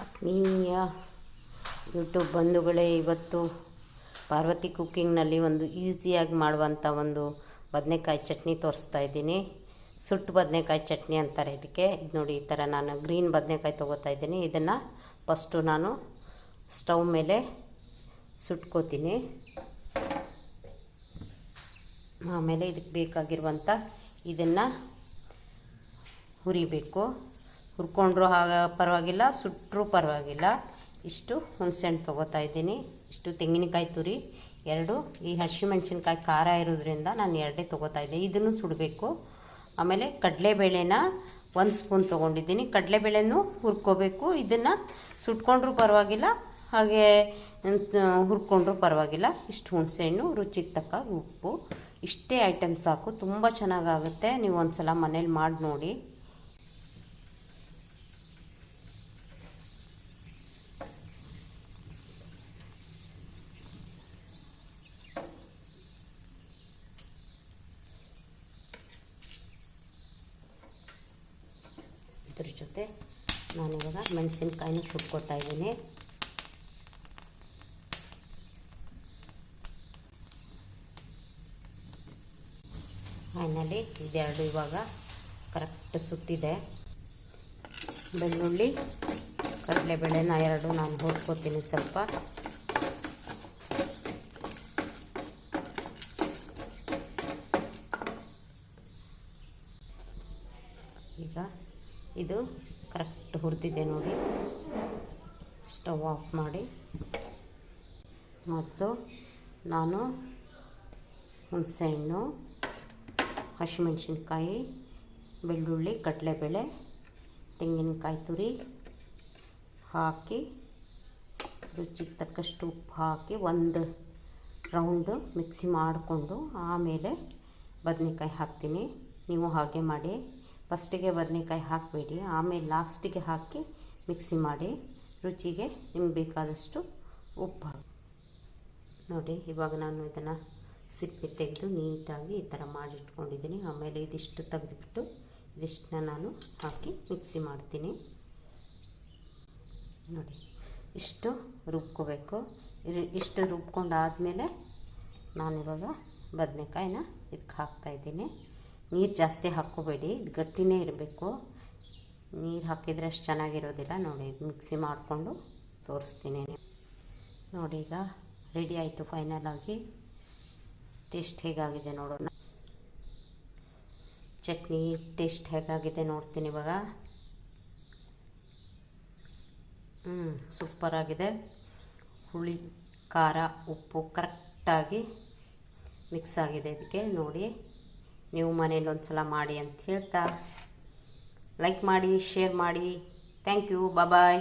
ಆತ್ಮೀಯ ಯೂಟ್ಯೂಬ್ ಬಂಧುಗಳೇ, ಇವತ್ತು ಪಾರ್ವತಿ ಕುಕ್ಕಿಂಗ್ನಲ್ಲಿ ಒಂದು ಈಸಿಯಾಗಿ ಮಾಡುವಂಥ ಒಂದು ಬದನೆಕಾಯಿ ಚಟ್ನಿ ತೋರಿಸ್ತಾ ಇದ್ದೀನಿ. ಸುಟ್ಟು ಬದನೆಕಾಯಿ ಚಟ್ನಿ ಅಂತಾರೆ ಇದಕ್ಕೆ. ಇದು ನೋಡಿ, ಈ ಥರ ನಾನು ಗ್ರೀನ್ ಬದನೆಕಾಯಿ ತೊಗೋತಾ ಇದ್ದೀನಿ. ಇದನ್ನು ಫಸ್ಟು ನಾನು ಸ್ಟವ್ ಮೇಲೆ ಸುಟ್ಕೋತೀನಿ. ಆಮೇಲೆ ಇದಕ್ಕೆ ಬೇಕಾಗಿರುವಂಥ ಇದನ್ನು ಹುರಿಬೇಕು. ಹುರ್ಕೊಂಡ್ರೂ ಆಗ ಪರವಾಗಿಲ್ಲ ಸುಟ್ಟರೂ ಪರವಾಗಿಲ್ಲ. ಇಷ್ಟು ಹುಣಸೆಹಣ್ಣು ತೊಗೋತಾ ಇದ್ದೀನಿ. ಇಷ್ಟು ತೆಂಗಿನಕಾಯಿ ತುರಿ, ಎರಡು. ಈ ಹಸಿಮೆಣ್ಸಿನ್ಕಾಯಿ ಖಾರ ಇರೋದ್ರಿಂದ ನಾನು ಎರಡೇ ತೊಗೋತಾ ಇದ್ದೀನಿ. ಇದನ್ನು ಸುಡಬೇಕು. ಆಮೇಲೆ ಕಡಲೆಬೇಳೆನ ಒಂದು ಸ್ಪೂನ್ ತೊಗೊಂಡಿದ್ದೀನಿ. ಕಡಲೆಬೇಳೆನೂ ಹುರ್ಕೋಬೇಕು. ಇದನ್ನು ಸುಟ್ಕೊಂಡ್ರೂ ಪರವಾಗಿಲ್ಲ, ಹಾಗೆ ಹುರ್ಕೊಂಡ್ರೂ ಪರವಾಗಿಲ್ಲ. ಇಷ್ಟು ಹುಣಸೆಹಣ್ಣು ರುಚಿಗೆ ತಕ್ಕ ಉಪ್ಪು. ಇಷ್ಟೇ ಐಟಮ್ ಸಾಕು. ತುಂಬ ಚೆನ್ನಾಗಾಗುತ್ತೆ. ನೀವು ಒಂದು ಸಲ ಮನೇಲಿ ಮಾಡಿ ನೋಡಿ. ಇದ್ರ ಜೊತೆ ನಾನಿವಾಗ ಮೆಣಸಿನ್ಕಾಯಿನೂ ಸುಟ್ಕೊತಾ ಇದ್ದೀನಿ. ಫೈನಲಿ ಇದೆರಡು ಇವಾಗ ಕರೆಕ್ಟ್ ಸುಟ್ಟಿದೆ. ಬೆಳ್ಳುಳ್ಳಿ, ಕಡಲೆಬೇಳೆನ ಎರಡು ನಾನು ಹುರ್ಕೋತೀನಿ ಸ್ವಲ್ಪ. ಈಗ ಇದು ಕರೆಕ್ಟ್ ಹುರಿದಿದೆ ನೋಡಿ. ಸ್ಟವ್ ಆಫ್ ಮಾಡಿ. ಮತ್ತು ನಾನು ಹುಣಸೆಹಣ್ಣು ಹಸಿಮೆಣ್ಸಿನ್ಕಾಯಿ, ಬೆಳ್ಳುಳ್ಳಿ, ಕಡಲೆಬೇಳೆ, ತೆಂಗಿನಕಾಯಿ ತುರಿ ಹಾಕಿ, ರುಚಿಗೆ ತಕ್ಕಷ್ಟು ಉಪ್ಪು ಹಾಕಿ ಒಂದು ರೌಂಡು ಮಿಕ್ಸಿ ಮಾಡಿಕೊಂಡು ಆಮೇಲೆ ಬದನೆಕಾಯಿ ಹಾಕ್ತೀನಿ. ನೀವು ಹಾಗೆ ಮಾಡಿ. ಫಸ್ಟಿಗೆ ಬದನೆಕಾಯಿ ಹಾಕಬೇಡಿ, ಆಮೇಲೆ ಲಾಸ್ಟಿಗೆ ಹಾಕಿ ಮಿಕ್ಸಿ ಮಾಡಿ ರುಚಿಗೆ ನಿಮ್ಗೆ ಬೇಕಾದಷ್ಟು ಉಪ್ಪು ನೋಡಿ, ಇವಾಗ ನಾನು ಇದನ್ನು ಸಿಪ್ಪೆ ತೆಗೆದು ನೀಟಾಗಿ ಈ ಥರ ಮಾಡಿಟ್ಕೊಂಡಿದ್ದೀನಿ ಆಮೇಲೆ ಇದಿಷ್ಟು ತೆಗೆದುಬಿಟ್ಟು ಇದಿಷ್ಟನ್ನ ನಾನು ಹಾಕಿ ಮಿಕ್ಸಿ ಮಾಡ್ತೀನಿ. ನೋಡಿ, ಇಷ್ಟು ರುಬ್ಕೋಬೇಕು. ಇಷ್ಟು ರುಬ್ಕೊಂಡಾದಮೇಲೆ ನಾನಿವಾಗ ಬದನೆಕಾಯಿನ ಇದಕ್ಕೆ ಹಾಕ್ತಾಯಿದ್ದೀನಿ ನೀರು ಜಾಸ್ತಿ ಹಾಕ್ಕೋಬೇಡಿ ಇದು ಗಟ್ಟಿನೇ ಇರಬೇಕು. ನೀರು ಹಾಕಿದರೆ ಅಷ್ಟು ಚೆನ್ನಾಗಿರೋದಿಲ್ಲ. ನೋಡಿ ಮಿಕ್ಸಿ ಮಾಡಿಕೊಂಡು ತೋರಿಸ್ತೀನಿ ನೋಡಿ, ಈಗ ರೆಡಿ ಆಯಿತು ಫೈನಲ್ ಆಗಿ. ಟೇಸ್ಟ್ ಹೇಗಾಗಿದೆ ನೋಡೋಣ. ಚಟ್ನಿ ಟೇಸ್ಟ್ ಹೇಗಾಗಿದೆ ನೋಡ್ತೀನಿ ಇವಾಗ. ಹ್ಞೂ ಸೂಪರಾಗಿದೆ ಹುಳಿ, ಖಾರ, ಉಪ್ಪು ಕರೆಕ್ಟಾಗಿ ಮಿಕ್ಸ್ ಆಗಿದೆ ಇದಕ್ಕೆ. ನೋಡಿ ನೀವು ಮನೇಲಿ ಒಂದು ಸಲ ಮಾಡಿ ಅಂತ ಹೇಳ್ತಾ ಲೈಕ್ ಮಾಡಿ ಶೇರ್ ಮಾಡಿ. Thank you bye